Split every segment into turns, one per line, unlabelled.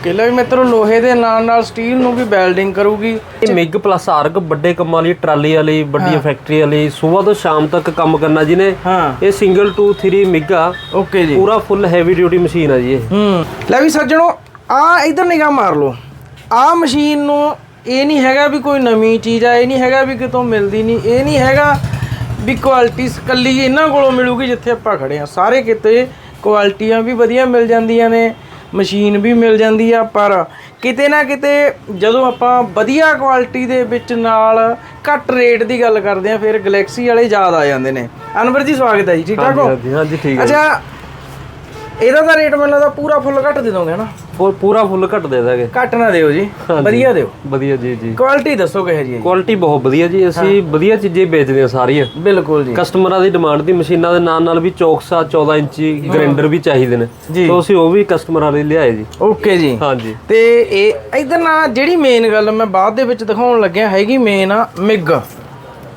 Okay ਲੈ ਵੀ ਮਿੱਤਰੋ ਲੋਹੇ ਦੇ ਨਾਲ ਨਾਲ ਸਟੀਲ ਨੂੰ ਵੀ ਵੈਲਡਿੰਗ ਕਰੂਗੀ।
ਇਹ ਮਿਗ ਪਲੱਸ ਆਰਗ ਵੱਡੇ ਕੰਮਾਂ ਲਈ ਟਰਾਲੀ ਵਾਲੀ ਵੱਡੀਆਂ ਫੈਕਟਰੀ ਵਾਲੀ ਸਵੇਰ ਤੋਂ ਸ਼ਾਮ ਤੱਕ ਕੰਮ ਕਰਨਾ ਜਿਹਨੇ
ਹਾਂ।
ਇਹ ਸਿੰਗਲ 2 3 ਮਿਗ ਆ।
ਓਕੇ ਜੀ।
ਪੂਰਾ ਫੁੱਲ ਹੈਵੀ ਡਿਊਟੀ ਮਸ਼ੀਨ ਆ ਜੀ ਇਹ।
ਹੂੰ। ਲੈ ਵੀ ਸੱਜਣੋ ਆ ਇਧਰ ਨਿਗਾਹ ਮਾਰ ਲਓ। ਆ ਮਸ਼ੀਨ ਨੂੰ ਇਹ ਨਹੀਂ ਹੈਗਾ ਵੀ ਕੋਈ ਨਵੀਂ ਚੀਜ਼ ਆ ਇਹ ਨਹੀਂ ਹੈਗਾ ਵੀ ਕਿਤੋਂ ਮਿਲਦੀ ਨਹੀਂ ਇਹ ਨਹੀਂ ਹੈਗਾ ਵੀ ਕੁਆਲਿਟੀ ਕੱਲੀ ਇਹਨਾਂ ਕੋਲੋਂ ਮਿਲੂਗੀ ਜਿੱਥੇ ਆਪਾਂ ਖੜੇ ਆ। ਸਾਰੇ ਕਿਤੇ ਕੁਆਲਿਟੀਆਂ ਵੀ ਵਧੀਆ ਮਿਲ ਜਾਂਦੀਆਂ ਨੇ। ਮਸ਼ੀਨ ਵੀ ਮਿਲ ਜਾਂਦੀ ਆ ਪਰ ਕਿਤੇ ਨਾ ਕਿਤੇ ਜਦੋਂ ਆਪਾਂ ਵਧੀਆ ਕੁਆਲਿਟੀ ਦੇ ਵਿੱਚ ਨਾਲ ਘੱਟ ਰੇਟ ਦੀ ਗੱਲ ਕਰਦੇ ਆ ਫਿਰ ਗੈਲੈਕਸੀ ਵਾਲੇ ਯਾਦ ਆ ਜਾਂਦੇ ਨੇ। ਅਨਵਰ ਜੀ ਸਵਾਗਤ ਹੈ ਜੀ ਠੀਕ ਠਾਕ ਹੋ?
ਹਾਂਜੀ ਹਾਂਜੀ ਠੀਕ ਹੈ
ਅੱਛਾ ਇਹਦਾ ਤਾਂ ਰੇਟ ਮੈਨੂੰ ਲੱਗਦਾ ਪੂਰਾ ਫੁੱਲ ਘੱਟ ਦੇ ਦੋਗੇ ਨਾ
ਪੂ- ਪੂਰਾ ਫੁੱਲ ਘੱਟ ਦੇ ਦਾਂਗੇ।
ਘੱਟ ਨਾ ਦਿਓ ਜੀ ਵਧੀਆ ਦਿਓ।
ਵਧੀਆ ਜੀ ਜੀ।
ਕੁਆਲਿਟੀ ਦੱਸੋ ਕਿਹੋ ਜੀ।
ਕੁਆਲਿਟੀ ਬਹੁਤ ਵਧੀਆ ਜੀ। ਅਸੀਂ ਵਧੀਆ ਚੀਜ਼ਾਂ ਹੀ ਵੇਚਦੇ ਹਾਂ ਸਾਰੀਆਂ।
ਬਿਲਕੁਲ ਜੀ।
ਕਸਟਮਰਾਂ ਦੀ ਡਿਮਾਂਡ ਦੀ ਮਸ਼ੀਨਾਂ ਦੇ ਨਾਲ ਨਾਲ ਵੀ ਚੌਕਸਾ 14 ਇੰਚੀ ਗ੍ਰਾਈਂਡਰ ਵੀ ਚਾਹੀਦੇ ਨੇ।
ਜੀ।
ਤਾਂ ਅਸੀਂ ਉਹ ਵੀ ਕਸਟਮਰਾਂ ਲਈ ਲਿਆਏ ਜੀ।
ਓਕੇ ਜੀ।
ਹਾਂਜੀ।
ਤੇ ਇਹ ਇਧਰ ਨਾ ਜਿਹੜੀ ਮੇਨ ਗੱਲ ਮੈਂ ਬਾਅਦ ਦੇ ਵਿੱਚ ਦਿਖਾਉਣ ਲੱਗਿਆ ਹੈਗੀ ਮੇਨ ਆ ਮਿਗ।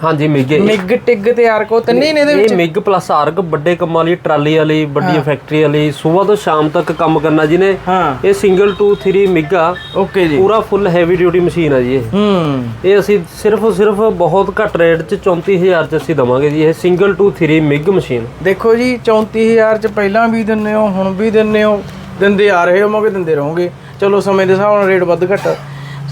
ਹਾਂਜੀ ਮਿਗੇ
ਮਿਗ ਟਿੱਗ ਤੇ ਆਰਕੋ ਤਿੰਨੇ ਨੇ ਇਹਦੇ ਵਿੱਚ?
ਇਹ ਮਿਗ ਪਲੱਸ ਆਰਗ ਵੱਡੇ ਕੰਮਾਂ ਲਈ ਟਰਾਲੀ ਵਾਲੀ ਵੱਡੀਆਂ ਫੈਕਟਰੀ ਵਾਲੀ ਸਵੇਰ ਤੋਂ ਸ਼ਾਮ ਤੱਕ ਕੰਮ ਕਰਨਾ ਜਿਹਨੇ
ਹਾਂ।
ਇਹ ਸਿੰਗਲ 2 3 ਮਿਗ
ਓਕੇ ਜੀ।
ਪੂਰਾ ਫੁੱਲ ਹੈਵੀ ਡਿਊਟੀ ਮਸ਼ੀਨ ਆ ਜੀ ਇਹ।
ਹੂੰ।
ਇਹ ਅਸੀਂ ਸਿਰਫ ਸਿਰਫ ਬਹੁਤ ਘੱਟ ਰੇਟ 'ਚ 34000 'ਚ ਅਸੀਂ ਦਵਾਂਗੇ ਜੀ। ਇਹ ਸਿੰਗਲ 2 3 ਮਿਗ ਮਸ਼ੀਨ
ਦੇਖੋ ਜੀ 34000 ਚ ਪਹਿਲਾਂ ਵੀ ਦਿੰਨੇ ਹੋ ਹੁਣ ਵੀ ਦਿੰਨੇ ਹੋ। ਦਿੰਦੇ ਆ ਰਹੇ ਹੋ ਮੋਗੇ ਦਿੰਦੇ ਰਹੋਗੇ। ਚਲੋ ਸਮੇਂ ਦੇ ਹਿਸਾਬ ਨਾਲ ਰੇਟ ਵੱਧ ਘੱਟ।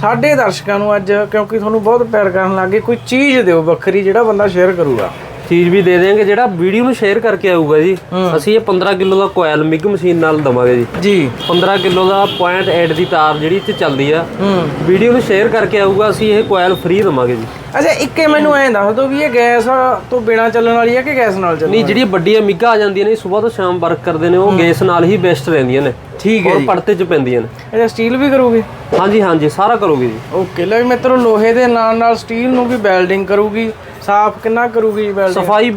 ਸਾਡੇ ਦਰਸ਼ਕਾਂ ਨੂੰ ਅੱਜ, ਕਿਉਂਕਿ ਤੁਹਾਨੂੰ ਬਹੁਤ ਪਿਆਰ ਕਰਨ ਲੱਗੇ ਕੋਈ ਚੀਜ਼ ਦਿਓ ਵੱਖਰੀ ਜਿਹੜਾ ਬੰਦਾ ਸ਼ੇਅਰ ਕਰੂਗਾ।
ਚੀਜ਼ ਵੀ ਦੇ ਦੇਵਾਂਗੇ ਜਿਹੜਾ ਵੀਡੀਓ ਨੂੰ ਸ਼ੇਅਰ ਕਰਕੇ ਆਊਗਾ ਜੀ ਅਸੀਂ ਇਹ 15 ਕਿਲੋ ਦਾ ਕੋਇਲ ਮਿਗ ਮਸ਼ੀਨ ਨਾਲ ਦਵਾਂਗੇ ਜੀ।
ਜੀ।
15 ਕਿਲੋ ਦਾ ਪੁਆਇੰਟ 8 ਦੀ ਤਾਰ ਜਿਹੜੀ ਇੱਥੇ ਚੱਲਦੀ ਆ ਵੀਡੀਓ ਨੂੰ ਸ਼ੇਅਰ ਕਰਕੇ ਆਊਗਾ ਅਸੀਂ ਇਹ ਕੋਇਲ ਫ੍ਰੀ ਦਵਾਂਗੇ ਜੀ।
ਅੱਛਾ ਇੱਕੇ ਮੈਨੂੰ ਐਂ ਦੱਸ ਦਿਓ ਵੀ ਇਹ ਗੈਸ ਤੋਂ ਬਿਨਾ ਚੱਲਣ ਵਾਲੀ ਹੈ ਕਿ ਗੈਸ ਨਾਲ ਚੱਲਣ
ਨਹੀਂ ਜਿਹੜੀ ਵੱਡੀਆਂ ਮਿੱਗਾਂ ਆ ਜਾਂਦੀਆਂ ਨੇ ਸਵੇਰ ਤੋਂ ਸ਼ਾਮ ਵਰਕ ਕਰਦੇ ਨੇ ਉਹ ਗੈਸ ਨਾਲ ਹੀ ਬੈਸਟ ਰਹਿੰਦੀਆਂ ਨੇ।
ਠੀਕ ਹੈ
ਔਰ
ਜੀ।
ਪੜਤੇ 'ਚ ਪੈਂਦੀਆਂ ਨੇ।
ਅੱਛਾ ਸਟੀਲ ਵੀ ਕਰੂਗੀ?
ਹਾਂਜੀ ਹਾਂਜੀ ਸਾਰਾ ਕਰੋਗੇ ਜੀ।
ਓਕੇ ਲੈ ਮਿੱਤਰੋ ਲੋਹੇ ਦੇ ਨਾਲ ਨਾਲ ਸਟੀਲ ਨੂੰ ਵੀ ਵੈਲਡਿੰਗ ਕਰੂਗੀ। ਸਾਫ਼ ਕਿੰਨਾ ਕਰੂਗੀ ਜੀ ਵੈਲਡਿੰਗ
ਸਫ਼ਾਈ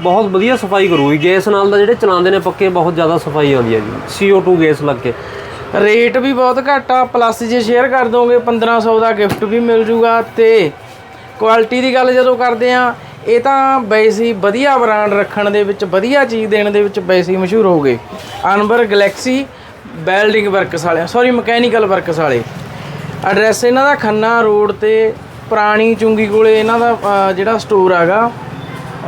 ਬਹੁਤ ਵਧੀਆ ਸਫ਼ਾਈ ਕਰੂਗੀ ਗੈਸ ਨਾਲ ਦਾ ਜਿਹੜੇ ਚਲਾਉਂਦੇ ਨੇ ਪੱਕੇ ਬਹੁਤ ਜ਼ਿਆਦਾ ਸਫ਼ਾਈ ਆਉਂਦੀ ਹੈ ਜੀ CO2 ਗੈਸ ਲੱਗ ਕੇ।
ਰੇਟ ਵੀ ਬਹੁਤ ਘੱਟ ਆ ਪਲੱਸ ਜੇ ਸ਼ੇਅਰ ਕਰ ਦੋਗੇ 1500 ਦਾ ਗਿਫਟ ਵੀ ਮਿਲ ਜੂਗਾ ਤੇ ਕੁਆਲਿਟੀ ਦੀ ਗੱਲ ਜਦੋਂ ਕਰਦੇ ਆ ਇਹ ਤਾਂ ਬੈਸੀ ਵਧੀਆ ਬ੍ਰਾਂਡ ਰੱਖਣ ਦੇ ਵਿੱਚ ਵਧੀਆ ਚੀਜ਼ ਦੇਣ ਦੇ ਵਿੱਚ ਬੈਸੀ ਮਸ਼ਹੂਰ ਹੋ ਗਏ। ਅਨਵਰ ਗੈਲੈਕਸੀ ਵੈਲਡਿੰਗ ਵਰਕਸ ਵਾਲਿਆਂ ਸੌਰੀ ਮਕੈਨੀਕਲ ਵਰਕਸ ਵਾਲੇ। ਐਡਰੈਸ ਇਹਨਾਂ ਦਾ ਖੰਨਾ ਰੋਡ ਤੇ ਪੁਰਾਣੀ ਚੁੰਗੀ ਕੋਲੇ ਇਹਨਾਂ ਦਾ ਜਿਹੜਾ ਸਟੋਰ ਹੈਗਾ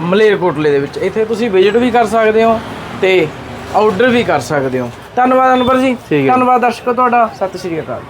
ਮਲੇਰਕੋਟਲੇ ਦੇ ਵਿੱਚ। ਇੱਥੇ ਤੁਸੀਂ ਵਿਜ਼ਿਟ ਵੀ ਕਰ ਸਕਦੇ ਹੋ ਤੇ ਆਰਡਰ ਵੀ ਕਰ ਸਕਦੇ ਹੋ। ਧੰਨਵਾਦ ਅਨਵਰ ਜੀ।
ਠੀਕ ਹੈ।
ਧੰਨਵਾਦ ਦਰਸ਼ਕੋ ਤੁਹਾਡਾ। ਸਤਿ ਸ਼੍ਰੀ ਅਕਾਲ।